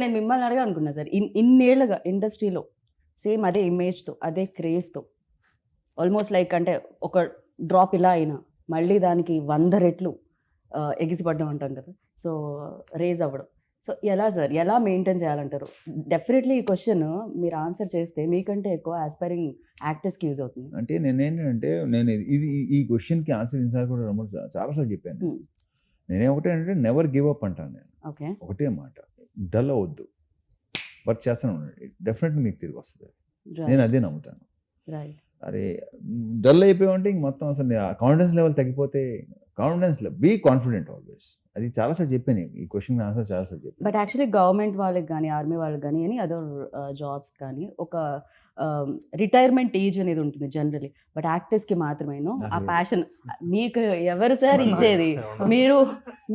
నేను మిమ్మల్ని అడగా అనుకున్నా సార్. ఇన్ ఇన్నేళ్ళుగా ఇండస్ట్రీలో సేమ్ అదే ఇమేజ్తో అదే క్రేజ్తో ఆల్మోస్ట్ లైక్ అంటే ఒక డ్రాప్ ఇలా అయినా మళ్ళీ దానికి వంద రెట్లు ఎగిసిపడ్డం అంటాం కదా. సో రేజ్ అవ్వడం. సో ఎలా సార్? ఎలా మెయింటైన్ చేయాలంటారు? డెఫినెట్లీ ఈ క్వశ్చన్ మీరు ఆన్సర్ చేస్తే మీకంటే ఎక్కువ ఆస్పైరింగ్ యాక్టర్స్కి యూజ్ అవుతుంది. అంటే నేనేంటంటే నేను ఇది- ఈ- క్వశ్చన్కి ఆన్సర్ ఇన్సార్ కూడా రమ్మని చాలాసార్లు చెప్పాను. నేనే. ఒకటే అంటే నెవర్ గివ్ అప్ అంటాను నేను. ఓకే. ఒకటే మాట. డల్ అవ్వద్దు. వర్క్ చేస్తాను ఉండండి. డెఫినెట్గా మీకు తిరిగి వస్తుంది నేను అదే నమ్ముతాను. రైట్ అరే డల్ అయిపోయామంటే ఇంక మొత్తం అసలు కాన్ఫిడెన్స్ లెవెల్ తగ్గిపోతే కాన్ఫిడెన్స్ బీ కాన్ఫిడెంట్ ఆల్వేస్ అది చాలాసార్లు చెప్పాను ఈ క్వశ్చన్ ఆన్సర్ చాలాసార్లు చెప్పాను. బట్ యాక్చువల్లీ గవర్నమెంట్ వాళ్ళకి కానీ ఆర్మీ వాళ్ళకి కానీ ఎనీ అదర్ జాబ్స్ కానీ ఒక రిటైర్మెంట్ ఏజ్ అనేది ఉంటుంది జనరలీ బట్ యాక్టర్స్కి మాత్రమేను ఆ ప్యాషన్ మీకు ఎవరు సార్ ఇచ్చేది? మీరు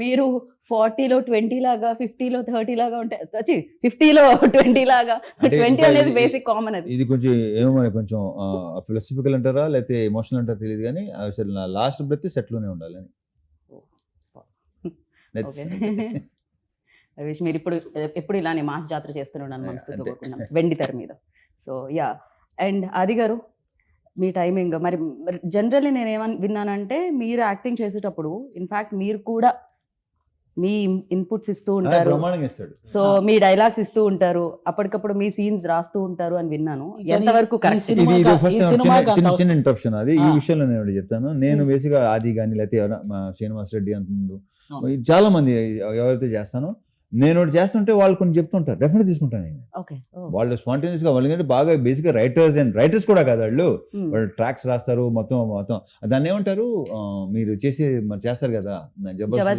మీరు ఫార్టీలో ట్వంటీ లాగా ఫిఫ్టీలో థర్టీ లాగా ఉంటే వచ్చి ఫిఫ్టీలో ట్వంటీ లాగా. ట్వంటీ అనేది బేసిక్ కామన్ అది. ఇది కొంచెం ఏమో మరి కొంచెం ఫిలాసఫికల్ అంటారా లేకపోతే ఎమోషనల్ అంటారా తెలియదు కానీ అసలు నా లాస్ట్ బ్రెత్ సెట్లోనే ఓకే. ఐ విష్ మీరు ఇప్పుడు ఎప్పుడు ఇలానే మాస్ జాతర చేస్తున్నాను కోరుకున్నాం వెండి తెర మీద. సో యా అండ్ ఆది గారు మీ టైమింగ్ మరి జనరల్లీ నేను ఏమని విన్నానంటే మీరు యాక్టింగ్ చేసేటప్పుడు ఇన్ఫాక్ట్ మీరు కూడా మీ ఇన్పుట్స్ ఇస్తూ ఆ, ఉంటారు. సో మీ డైలాగ్స్ ఇస్తూ ఉంటారు. అప్పటికప్పుడు మీ సీన్స్ రాస్తూ ఉంటారు అని విన్నాను. ఎంతవరకు చిన్న ఇంటరప్షన్ అది ఈ. విషయంలో నేను చెప్తాను. నేను. బేసిక్గా ఆది కానీ లేకపోతే శ్రీనివాస్ రెడ్డి అంత ముందు. చాలా మంది ఎవరైతే చేస్తానో నేను ఒకటి చేస్తుంటే వాళ్ళు కొన్ని చెప్తుంటారు. డెఫినెట్ తీసుకుంటాను నేను. వాళ్ళు స్పాంటేనియస్గా వాళ్ళు బాగా బేసిక్గా రైటర్స్ అండ్ రైటర్స్ కూడా కాదు వాళ్ళు. Hmm. వాళ్ళు ట్రాక్స్ రాస్తారు మొత్తం మొత్తం. దాన్ని ఏమంటారు? మీరు చేసి మరి చేస్తారు కదా?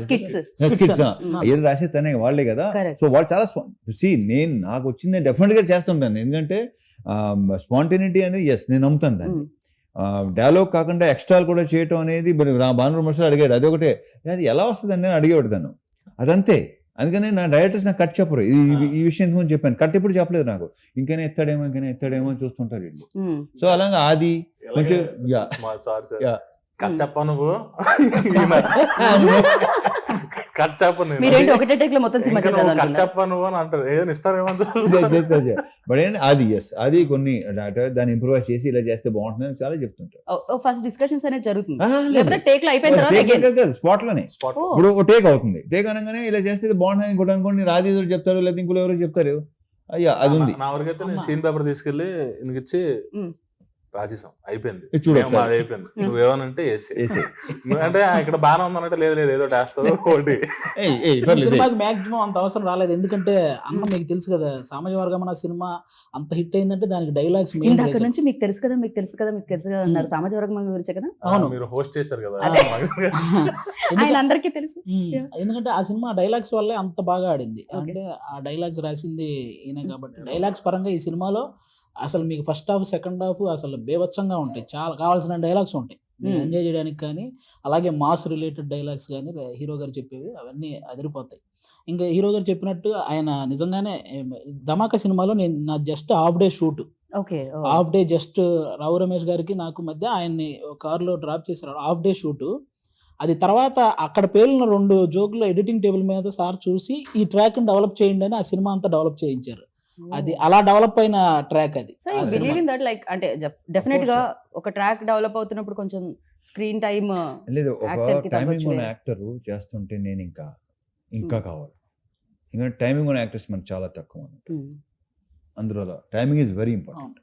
Skits Hmm. ఏం రాసే తనే వాళ్ళే కదా? సో వాళ్ళు చాలా సి నేను నాకు వచ్చింది డెఫినెట్గా చేస్తుంటాను. ఎందుకంటే స్పాంటేనిటీ అనేది ఎస్ నేను నమ్ముతాను దాన్ని. డైలాగ్ కాకుండా ఎక్స్ట్రాలు కూడా చేయటం అనేది భాను మనుషులు అడిగాడు అది ఒకటే. అది ఎలా వస్తుందని నేను అడిగేవాడు తను. అదంతే. అందుకని నా డైరెక్టర్స్ నాకు కట్ చెప్పరు. ఇది ఈ- విషయం ఇంతకుముందు చెప్పాను. కట్ ఇప్పుడు చెప్పలేదు నాకు. ఇంకనే ఎత్తాడేమో ఇంకనే ఎత్తాడేమో అని చూస్తుంటారు వీళ్ళు. సో అలాగా ఆది కొంచెం yeah. Sorry sir. Yeah. Cut చెప్పా నువ్వు. కట్ చెప్ప నేను. మీరేంటి ఒకటే టేక్లో మొత్తం సినిమా ఇంకా నువ్వు కట్ చేద్దాం చెప్పా నువ్వు అని అంటారు. ఏదో ఇస్తారేమో. బట్ ఏంటి? అది ఎస్ అది కొన్ని దాన్ని ఇంప్రూవైజ్ చేసి ఇలా చేస్తే బాగుంటుంది అని చాలా చెప్తుంటారు. ఫస్ట్ డిస్కషన్స్ అనేది జరుగుతుంది. లేకపోతే టేక్లో అయిపోయిన తర్వాత spot. లోనే. ఇప్పుడు ఒక టేక్ అవుతుంది. టేక్ అనగానే ఇలా చేస్తే ఇది బాగుంటుంది ఇంకోటి అనుకోండి రాజీ చెప్తారు లేదా ఇంకోటి ఎవరు చెప్తారు. అయ్యా అది ఉంది. నా- వరకైతే నేను. సీన్ పేపర్ తీసుకెళ్ళి ఇందుకు ఇచ్చి. రాసేసాం అయిపోయింది. అయిపోయింది నువ్వేమనంటే. అంటే "ఆ, ఇక్కడ బాగానే ఉందనంటే లేదు లేదు ఏదో వేస్తావు ఒకటి. సినిమాకి మాక్సిమం అంత అవసరం రాలేదు. ఎందుకంటే అన్న మీకు తెలుసు కదా సామాజిక వర్గం అన్న సినిమా అంత హిట్ అయిందంటే దానికి డైలాగ్స్ మెయిన్ ఇందాక నుంచి మీకు తెలుసు కదా మీకు తెలుసు కదా మీకు తెలుసు కదా అన్నారు. సమాజ వర్గం గురించి కదా? అవును. మీరు హోస్ట్ చేశారు కదా. ఆయన అందరికీ తెలుసు. ఎందుకంటే ఆ సినిమా డైలాగ్స్ వల్లే అంత బాగా ఆడింది. అంటే ఆ డైలాగ్స్ రాసింది ఈయన కాబట్టి డైలాగ్స్ పరంగా ఈ సినిమాలో అసలు మీకు ఫస్ట్ హాఫ్ సెకండ్ హాఫ్ అసలు బేవచ్చంగా ఉంటాయి. చాలా కావాల్సిన డైలాగ్స్ ఉంటాయి. మీరు Hmm. ఎంజాయ్ చేయడానికి కానీ అలాగే మాస్ రిలేటెడ్ డైలాగ్స్ కానీ హీరో గారు చెప్పేవి అవన్నీ అదిరిపోతాయి. ఇంకా హీరో గారు చెప్పినట్టు ఆయన నిజంగానే ధమాకా సినిమాలో నేను నా just half day shoot okay. Half day just Rao Ramesh గారికి నాకు మధ్య ఆయన్ని కారులో డ్రాప్ చేశారు. హాఫ్ డే షూట్ అది తర్వాత అక్కడ పేలిన రెండు జోకులు ఎడిటింగ్ టేబుల్ మీద సార్ చూసి ఈ ట్రాక్ డెవలప్ చేయండి అని ఆ సినిమా అంతా డెవలప్ చేయించారు. అది అలా డెవలప్ అయిన ట్రాక్ అది. బిలీవ్. ఇన్ దట్ లైక్ అంటే డెఫినెట్గా ఒక ట్రాక్ డెవలప్ అవుతున్నప్పుడు కొంచెం స్క్రీన్ టైమ్ లేదు ఒక టైమింగ్ ఉన్న. యాక్టర్ చేస్తుంటే నేను ఇంకా ఇంకా కావాలి. ఇంకా టైమింగ్ ఉన్న యాక్టర్స్ మనకు చాలా తక్కువ అన్నట్టు అందులో టైమింగ్ ఈజ్ వెరీ ఇంపార్టెంట్